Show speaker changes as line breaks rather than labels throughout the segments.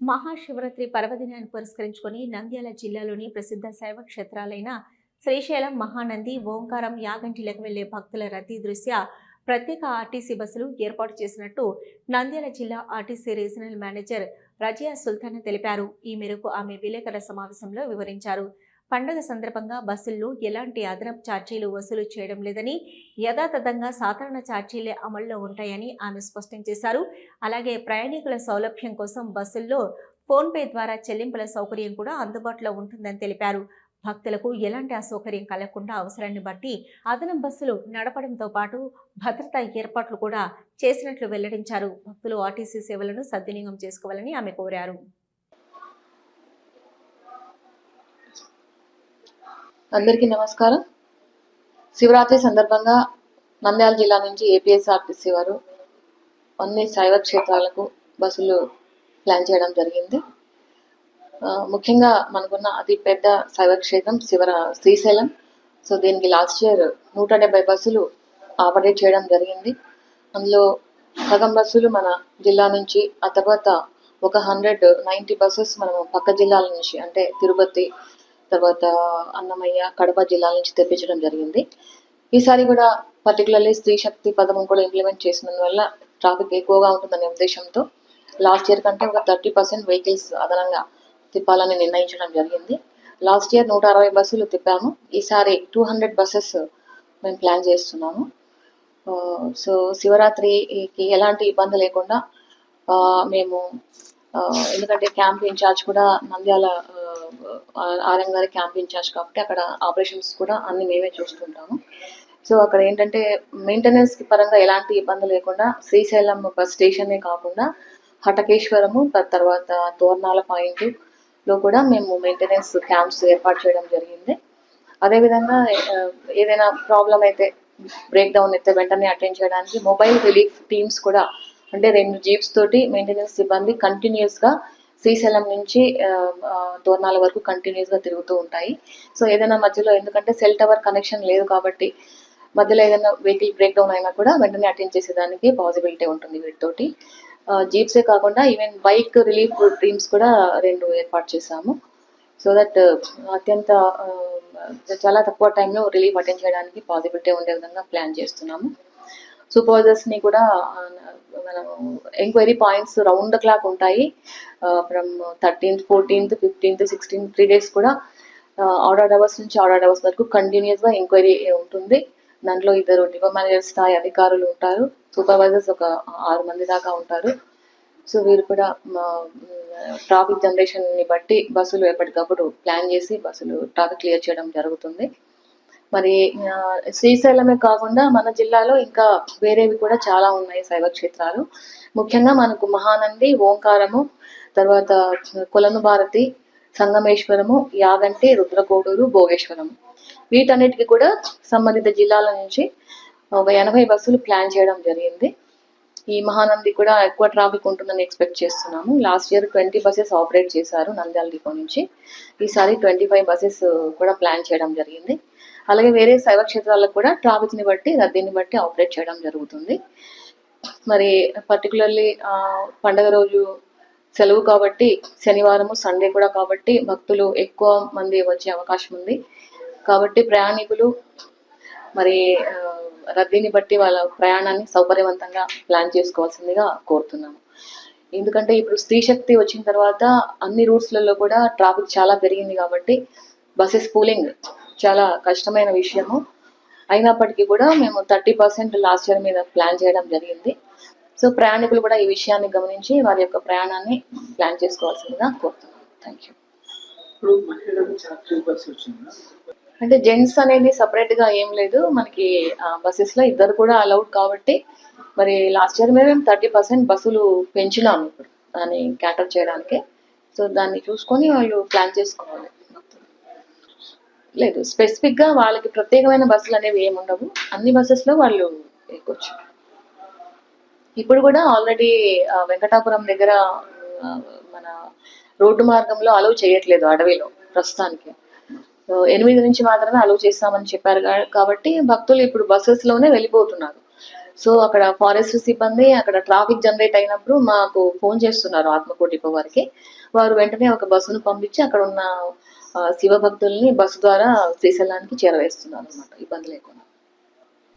మహాశివరాత్రి పర్వదినాన్ని పురస్కరించుకొని నంద్యాల జిల్లాలోని ప్రసిద్ధ శైవ క్షేత్రాలైన శ్రీశైలం మహానంది ఓంకారం యాగంటిలకు వెళ్ళే భక్తుల రద్దీ దృష్ట్యా ప్రత్యేక ఆర్టీసీ బస్సులు ఏర్పాటు చేసినట్టు నంద్యాల జిల్లా RTC regional manager Razia Sultana తెలిపారు. ఈ మేరకు ఆమె విలేకరుల సమావేశంలో వివరించారు. పండుగ సందర్భంగా బస్సుల్లో ఎలాంటి అదనపు ఛార్జీలు వసూలు చేయడం లేదని యథాతథంగా సాధారణ ఛార్జీలే అమల్లో ఉంటాయని ఆమె స్పష్టం చేశారు. అలాగే ప్రయాణికుల సౌలభ్యం కోసం బస్సుల్లో ఫోన్పే ద్వారా చెల్లింపుల సౌకర్యం కూడా అందుబాటులో ఉంటుందని తెలిపారు. భక్తులకు ఎలాంటి అసౌకర్యం కలగకుండా అవసరాన్ని బట్టి అదనం బస్సులు నడపడంతో పాటు భద్రతా ఏర్పాట్లు కూడా చేసినట్లు వెల్లడించారు. భక్తులు ఆర్టీసీ సేవలను సద్వినియోగం చేసుకోవాలని ఆమె కోరారు.
అందరికీ నమస్కారం. శివరాత్రి సందర్భంగా నంద్యాల జిల్లా నుంచి ఏపీఎస్ఆర్టీసీ వారు అన్ని శైవ క్షేత్రాలకు బస్సులు ప్లాన్ చేయడం జరిగింది. ముఖ్యంగా మనకున్న అతి పెద్ద శైవ క్షేత్రం శివర శ్రీశైలం. సో దీనికి లాస్ట్ ఇయర్ నూట డెబ్బై బస్సులు ఆపరేట్ చేయడం జరిగింది. అందులో సగం బస్సులు మన జిల్లా నుంచి ఆ తర్వాత ఒక హండ్రెడ్ నైంటీ బస్సెస్ మనము పక్క జిల్లాల నుంచి అంటే తిరుపతి తర్వాత అన్నమయ్య కడప జిల్లాల నుంచి తెప్పించడం జరిగింది. ఈసారి కూడా పర్టికులర్లీ స్త్రీ శక్తి పథకం కూడా ఇంప్లిమెంట్ చేసినందువల్ల ట్రాఫిక్ ఎక్కువగా ఉంటుందనే ఉద్దేశంతో లాస్ట్ ఇయర్ కంటే ఒక థర్టీ పర్సెంట్ వెహికల్స్ అదనంగా తిప్పాలని నిర్ణయించడం జరిగింది. లాస్ట్ ఇయర్ నూట అరవై బస్సులు తిప్పాము. ఈసారి టూ హండ్రెడ్ బస్సెస్ మేము ప్లాన్ చేస్తున్నాము. సో శివరాత్రికి ఎలాంటి ఇబ్బంది లేకుండా మేము ఎందుకంటే క్యాంప్ ఇన్ఛార్జ్ కూడా నంద్యాల ఆర్ఎం గారి క్యాంప్ ఇన్ఛార్జ్ కాబట్టి అక్కడ ఆపరేషన్స్ కూడా అన్ని మేమే చూస్తుంటాము. సో అక్కడ ఏంటంటే మెయింటెనెన్స్ పరంగా ఎలాంటి ఇబ్బంది లేకుండా శ్రీశైలం బస్ స్టేషనే కాకుండా హటకేశ్వరము తర్వాత తోర్నాల పాయింట్లో కూడా మేము మెయింటెనెన్స్ క్యాంప్స్ ఏర్పాటు చేయడం జరిగింది. అదేవిధంగా ఏదైనా ప్రాబ్లం అయితే బ్రేక్ డౌన్ అయితే వెంటనే అటెండ్ చేయడానికి మొబైల్ రిలీఫ్ టీమ్స్ కూడా అంటే రెండు జీప్స్ తోటి మెయింటెనెన్స్ సిబ్బంది కంటిన్యూస్గా శ్రీశైలం నుంచి తోర్నాల వరకు కంటిన్యూస్గా తిరుగుతూ ఉంటాయి. సో ఏదైనా మధ్యలో ఎందుకంటే సెల్ టవర్ కనెక్షన్ లేదు కాబట్టి మధ్యలో ఏదైనా వెహికల్ బ్రేక్ డౌన్ అయినా కూడా వెంటనే అటెండ్ చేసేదానికి పాసిబిలిటీ ఉంటుంది వీటితోటి. జీప్సే కాకుండా ఈవెన్ బైక్ రిలీఫ్ టీమ్స్ కూడా రెండు ఏర్పాటు చేశాము. సో దట్ అత్యంత చాలా తక్కువ టైంలో రిలీఫ్ అటెండ్ చేయడానికి పాసిబిలిటీ ఉండే విధంగా ప్లాన్ చేస్తున్నాము. సూపర్వైజర్స్ని కూడా మనం enquiry points round the clock ఉంటాయి. From thirteenth fourteenth fifteenth sixteenth three days కూడా ఆర్డర్ అవర్స్ నుంచి ఆర్డర్ అవర్స్ వరకు కంటిన్యూస్గా ఎంక్వైరీ ఉంటుంది. దాంట్లో ఇద్దరు డిపో మేనేజర్ స్థాయి అధికారులు ఉంటారు. సూపర్వైజర్స్ ఒక ఆరు మంది దాకా ఉంటారు. సో వీరు కూడా ట్రాఫిక్ జనరేషన్ని బట్టి బస్సులు ఎప్పటికప్పుడు ప్లాన్ చేసి బస్సులు ట్రాఫిక్ క్లియర్ చేయడం జరుగుతుంది. మరి శ్రీశైలమే కాకుండా మన జిల్లాలో ఇంకా వేరేవి కూడా చాలా ఉన్నాయి శైవ క్షేత్రాలు. ముఖ్యంగా మనకు మహానంది ఓంకారము తర్వాత కులను భారతి సంగమేశ్వరము యాగంటి రుద్రకోడూరు భోగేశ్వరము. వీటన్నిటికీ కూడా సంబంధిత జిల్లాల నుంచి ఒక ఎనభై బస్సులు ప్లాన్ చేయడం జరిగింది. ఈ మహానంది కూడా ఎక్కువ ట్రాఫిక్ ఉంటుందని ఎక్స్పెక్ట్ చేస్తున్నాము. Last year twenty buses operate చేశారు నంద్యాల డిపో నుంచి. ఈసారి ట్వంటీ ఫైవ్ బస్సెస్ కూడా ప్లాన్ చేయడం జరిగింది. అలాగే వేరే శైవ క్షేత్రాలకు కూడా ట్రాఫిక్ని బట్టి రద్దీని బట్టి ఆపరేట్ చేయడం జరుగుతుంది. మరి పర్టికులర్లీ పండగ రోజు సెలవు కాబట్టి శనివారము సండే కూడా కాబట్టి భక్తులు ఎక్కువ మంది వచ్చే అవకాశం ఉంది. కాబట్టి ప్రయాణికులు మరి రద్దీని బట్టి వాళ్ళ ప్రయాణాన్ని సౌకర్యవంతంగా ప్లాన్ చేసుకోవాల్సిందిగా కోరుతున్నాము. ఎందుకంటే ఇప్పుడు స్త్రీ శక్తి వచ్చిన తర్వాత అన్ని రూట్స్లలో కూడా ట్రాఫిక్ చాలా పెరిగింది కాబట్టి బస్సెస్ పూలింగ్ చాలా కష్టమైన విషయము. అయినప్పటికీ కూడా మేము థర్టీ పర్సెంట్ లాస్ట్ ఇయర్ మీద ప్లాన్ చేయడం జరిగింది. సో ప్రయాణికులు కూడా ఈ విషయాన్ని గమనించి వారి యొక్క ప్రయాణాన్ని ప్లాన్ చేసుకోవాల్సిందిగా కోరుతున్నాను థ్యాంక్ యూ అంటే జెంట్స్ అనేది సపరేట్గా ఏం లేదు. మనకి బస్సెస్లో ఇద్దరు కూడా అలౌడ్ కాబట్టి మరి లాస్ట్ ఇయర్ మీద మేము థర్టీ పర్సెంట్ బస్సులు పెంచినాము ఇప్పుడు దాన్ని క్యాటర్ చేయడానికి. సో దాన్ని చూసుకొని వాళ్ళు ప్లాన్ చేసుకోవాలి. లేదు స్పెసిఫిక్గా వాళ్ళకి ప్రత్యేకమైన బస్సులు అనేవి ఏమి ఉండవు. అన్ని బస్సెస్లో వాళ్ళు ఎక్కొచ్చు. ఇప్పుడు కూడా ఆల్రెడీ వెంకటాపురం దగ్గర మన రోడ్డు మార్గంలో అలౌ చేయట్లేదు అడవిలో ప్రస్తుతానికి. ఎనిమిది నుంచి మాత్రమే అలౌ చేస్తామని చెప్పారు కాబట్టి భక్తులు ఇప్పుడు బస్సెస్లోనే వెళ్ళిపోతున్నారు. సో అక్కడ ఫారెస్ట్ సిబ్బంది అక్కడ ట్రాఫిక్ జనరేట్ అయినప్పుడు మాకు ఫోన్ చేస్తున్నారు ఆత్మకోటిపో వారికి. వారు వెంటనే ఒక బస్సును పంపించి అక్కడ ఉన్న ఆ, శివ భక్తుల్ని బస్సు ద్వారా శ్రీశైలానికి చేరవేస్తున్నారు అనమాట ఇబ్బంది లేకుండా.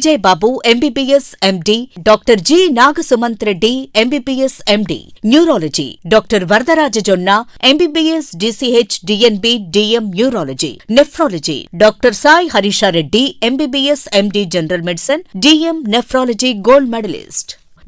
Vijay Babu MBBS MD doctor G Nagasumanth Reddy MBBS MD neurology doctor Varadaraja Jonna MBBS DCH DNB DM neurology nephrology doctor Sai Harishareddy MBBS MD general medicine DM nephrology gold medalist